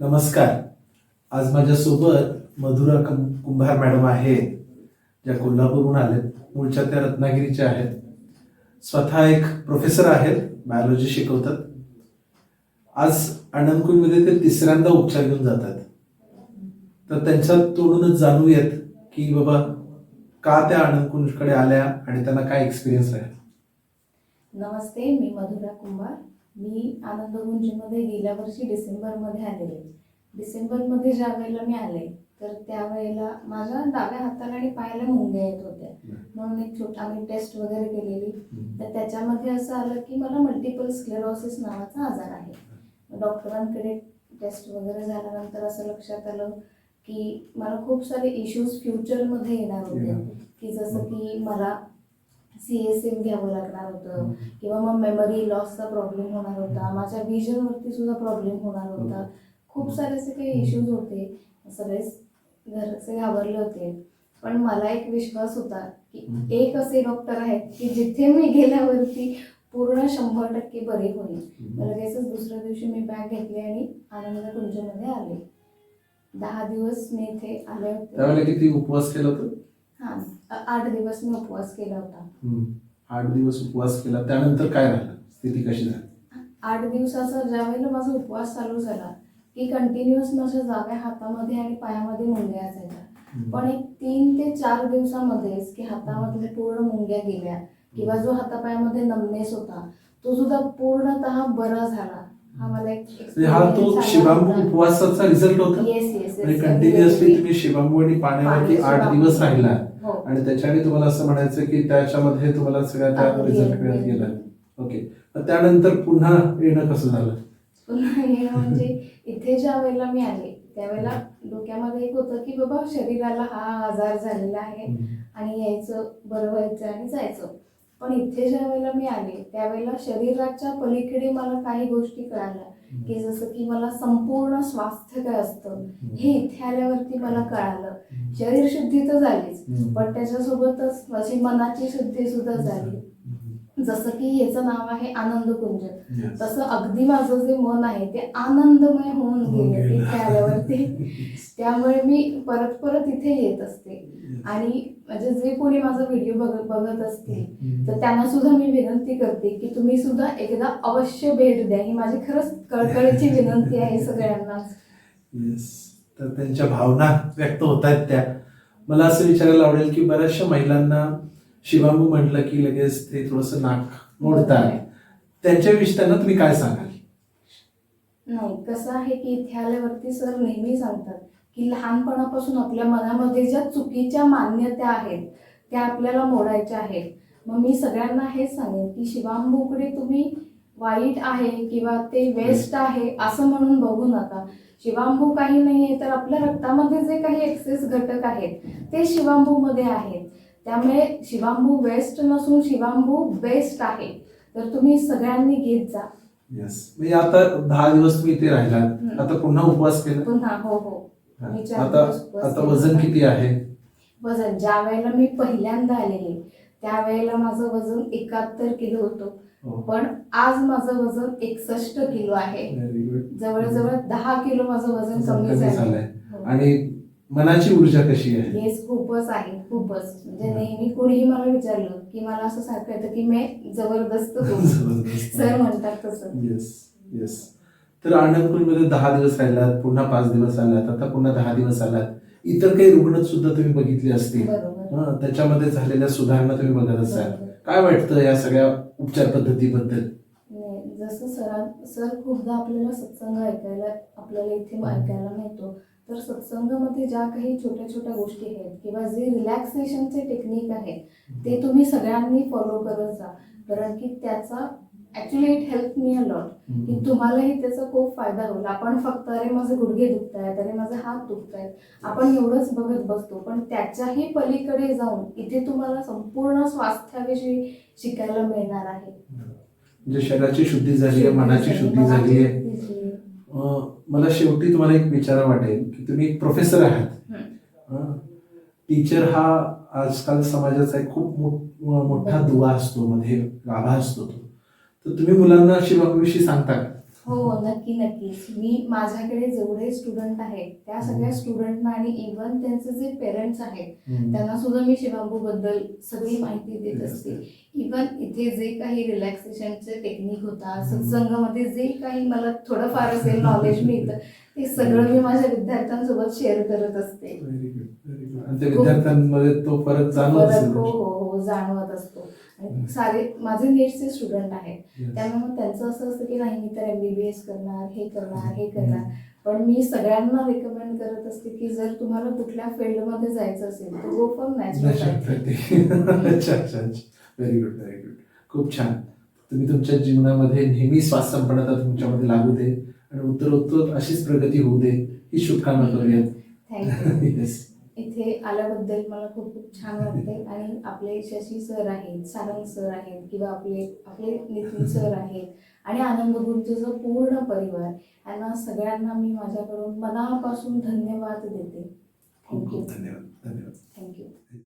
नमस्कार. आज माझ्यासोबत मधुरा कं- कुंभार मॅडम आहेत ज्या कोल्हापूरहून आलेत. मूळच्या त्या रत्नागिरीच्या आहेत. स्वतः एक प्रोफेसर आहेत बायोलॉजी शिकवतात. आज आनंदकुंजमध्ये ते तिसऱ्यांदा उपचार घेऊन जातात. तर त्यांच्या तोडूनच जाणूयात की बाबा का त्या आनंदकुंजकडे आल्या आणि त्यांना काय एक्सपिरियन्स आहे? नमस्ते मी मधुरा कुंभार. मी आनंदगुंजमध्ये गेल्या वर्षी डिसेंबरमध्ये आलेले. डिसेंबरमध्ये ज्या वेळेला मी आले तर त्यावेळेला माझ्या डाव्या हाताला आणि पायाला मुंग्या येत होत्या. म्हणून एक छोटा आम्ही टेस्ट वगैरे केलेली. तर त्याच्यामध्ये असं आलं की मला मल्टिपल स्क्लेरोसिस नावाचा आजार आहे. डॉक्टरांकडे टेस्ट वगैरे झाल्यानंतर असं लक्षात आलं की मला खूप सारे इश्यूज फ्युचरमध्ये येणार होते. की जसं की मला सी एस एम घ्यावं लागणार होतं. किंवा मग मेमरी लॉसचा प्रॉब्लेम होणार होता. माझ्या विजनवरती सुद्धा प्रॉब्लेम होणार होता. खूप सारे असे काही इश्यूज होते. सगळेच घरचे घाबरले होते. पण मला एक विश्वास होता की एक असे डॉक्टर आहेत की जिथे मी गेल्यावरती पूर्ण शंभर टक्के बरे होईल. लगेचच दुसऱ्या दिवशी मी बॅग घेतली आणि आनंद कुंजमध्ये आले. दहा दिवस मी इथे आले होते. त्यावेळेला किती उपवास केला होता? हां आठ दिवस मी उपवास केला होता. हम्म. आठ दिवस उपवास केला. त्यानंतर काय राहिलं स्थिती कशी झाली? आठ दिवसाचा ज्यावेळेला माझा उपवास चालू झाला की कंटिन्युअस माझ्या जाव्या हातामध्ये आणि पायामध्ये मुंग्या असायच्या. पण एक तीन ते चार दिवसामध्येच की हातामधल्या पूर्ण मुंग्या गेल्या किंवा जो हातापायामध्ये नमनेस होता तो सुद्धा पूर्णतः बरा झाला. हा मला एक म्हणजे हा तो शिवांबू उपवासाचा रिझल्ट होता? आणि कंटिन्युअसली तुम्ही शिवांबू आणि पाण्यावरती पाणी आठ दिवस शिवांबू. राहिला. हो. आणि त्याच्याने तुम्हाला असं म्हणायचं की त्याच्यामध्ये तुम्हाला सगळ्या त्या अगदी, रिझल्ट अगदी. मिळत गेला ओके मग त्यानंतर पुन्हा येणं कसं झालं? पुन्हा हे म्हणजे इथे ज्या वेळेला मी आले त्यावेळेला डोक्यामध्ये एक होतं की बाबा शरीराला हा आजार झालेला आहे आणि यायचं बरं व्हायचं आणि जायचं. पण इथे ज्या वेळेला मी आले त्यावेळेला शरीराच्या पलीकडे मला काही गोष्टी कळाल्या. की जसं की मला संपूर्ण स्वास्थ्य काय असतं हे इथे आल्यावरती मला कळालं. शरीर शुद्धी तर झालीच पण त्याच्यासोबतच माझी मनाची शुद्धी सुद्धा झाली. जसं की याचं नाव आहे आनंद कुंज Yes. तसं अगदी माझं जे मन आहे ते आनंदमय होऊन गेलं आल्यावरती त्यामुळे मी परत परत इथे येत असते. आणि म्हणजे जे कोणी माझा व्हिडिओ बघत बघत असतील तर त्यांना सुद्धा मी विनंती करते की तुम्ही सुद्धा एकदा अवश्य भेट द्या. ही माझी खरंच कळकळीची विनंती आहे सगळ्यांनाच येस तर त्यांच्या भावना व्यक्त होत आहेत त्या. मला असं विचारायला आवडेल की बऱ्याचशा महिलांना शिवांबू म्हटलं की लगेच ते थोडंसं नाक मोडतात. त्यांच्याविषयी त्यांना तुम्ही काय सांगाल? नाही कसं आहे की इथे आल्यावरती सर नेहमी सांगतात की लहानपणापासून आपल्या मनामध्ये ज्या चुकीच्या मान्यता आहेत त्या आपल्याला मोडायच्या आहेत. मग मी सगळ्यांना हेच सांगेन की शिवांबूकडे तुम्ही वाईट आहे किंवा ते वेस्ट आहे असं म्हणून बघू नका. शिवांबू काही नाही आहे तर आपल्या रक्तामध्ये जे काही एक्सेस घटक आहेत ते शिवांबूमध्ये आहेत. त्यामुळे शिवांबू वेस्ट नसून शिवांबू बेस्ट आहे. तर तुम्ही सगळ्यांनी घेत जा. येस म्हणजे आता दहा दिवस तुम्ही इथे हम्म. आता पुन्हा उपवास केला. पुन्हा हो हो. मी चार आता दिवस उपवास आता केला. वजन किती आहे? वजन ज्या वेळेला मी पहिल्यांदा आलेले त्यावेळेला माझं वजन एकाहत्तर किलो होतं. हो. पण आज माझं वजन एकसष्ट किलो आहे. जवळजवळ दहा किलो माझं वजन वजन कमी कमी झालंय. झालंय. हो. आणि मनाची ऊर्जा कशी आहे? येस खूपच आहे खूपच. म्हणजे हा. नेहमी कोणीही मला विचारलं की मला असं सारखं येतं की मी जबरदस्त. सर म्हणतात तसं. येस येस तर आनंदपूरमध्ये दहा दिवस राहिलात पुन्हा पाच दिवस आलात आता पुन्हा दहा दिवस आलात. इतर काही रुग्ण सुद्धा तुम्ही बघितले असतील. बरोबर. हं, त्याच्यामध्ये झालेल्या सुधारणा तुम्ही बघत असाल. बरोबर. काय वाटतं या सगळ्या उपचार पद्धतीबद्दल? नाही, जसं सरां सर खूपदा आपल्याला सत्संग ऐकायला आपल्याला इथे ऐकायला मिळतो. तर सत्संगामध्ये ज्या काही छोट्या छोट्या गोष्टी आहेत किंवा जे रिलॅक्सेशनचे टेक्निक आहेत ते तुम्ही सगळ्यांनी फॉलो करत जा. कारण की त्याचा actually it help me a lot की तुम्हालाही त्याचा खूप फायदा होईल. आपण फक्त अरे माझे गुडघे दुखत आहेत अरे माझे हात दुखत आहेत आपण एवढंच बघत बसतो. पण त्याच्याही पलीकडे जाऊन इथे तुम्हाला संपूर्ण स्वास्थ्याविषयी शिकायला मिळणार आहे. म्हणजे शरीराची शुद्धी झाली आहे. मनाची शुद्धी झाली आहे. मला शेवटी तुम्हाला एक विचारा वाटेल की तुम्ही एक प्रोफेसर आहात. टीचर हा आजकाल समाजाचा एक खूप मोठा दुवा असतो मध्ये गाभा असतो तो. तर तुम्ही मुलांना शिवाविषयी सांगता का? हो नक्की नक्कीच मी माझ्याकडे जेवढे स्टुडंट आहेत त्या सगळ्या स्टुडंटना आणि इव्हन त्यांचे जे पेरेंट्स आहेत त्यांना सुद्धा मी शिवांबू बद्दल सगळी माहिती देत असते. इवन इथे जे काही रिलॅक्सेशनचे टेक्निक हम्म. सत्संगामध्ये जे काही मला थोडंफार असेल नॉलेज मिळतं ते सगळं मी माझ्या विद्यार्थ्यांसोबत शेअर करत असते. विद्यार्थ्यांमध्ये तो फरक जाणवत हो हो हो जाणवत असतो. आणि. सारे माझे नीटचे स्टुडंट आहेत. त्यामुळे मग त्यांचं असं असतं की नाही मी तर एमबीबीएस करणार हे करणार हे करणार. पण मी सगळ्यांना रेकमेंड करत असते की जर तुम्हाला कुठल्या फील्डमध्ये जायचं असेल तर गो फॉर नॅचरल अच्छा अच्छा अच्छा. व्हेरी गुड व्हेरी गुड खूप छान. तुम्ही तुमच्या जीवनामध्ये नेहमी श्वास संपन्नता तुमच्यामध्ये लागू दे आणि उत्तरोत्तर अशीच प्रगती होऊ दे ही शुभकामना करूयात. थँक्यू इथे आल्याबद्दल मला खूप खूप छान वाटते आणि आपले शशी सर आहेत सारंग सर आहेत किंवा आपले आपले नितीन सर आहेत आणि आनंद गुरुचं जो पूर्ण परिवार यांना सगळ्यांना मी माझ्याकडून मनापासून धन्यवाद देते. खूप थँक्यू खूप धन्यवाद. धन्यवाद. थँक्यू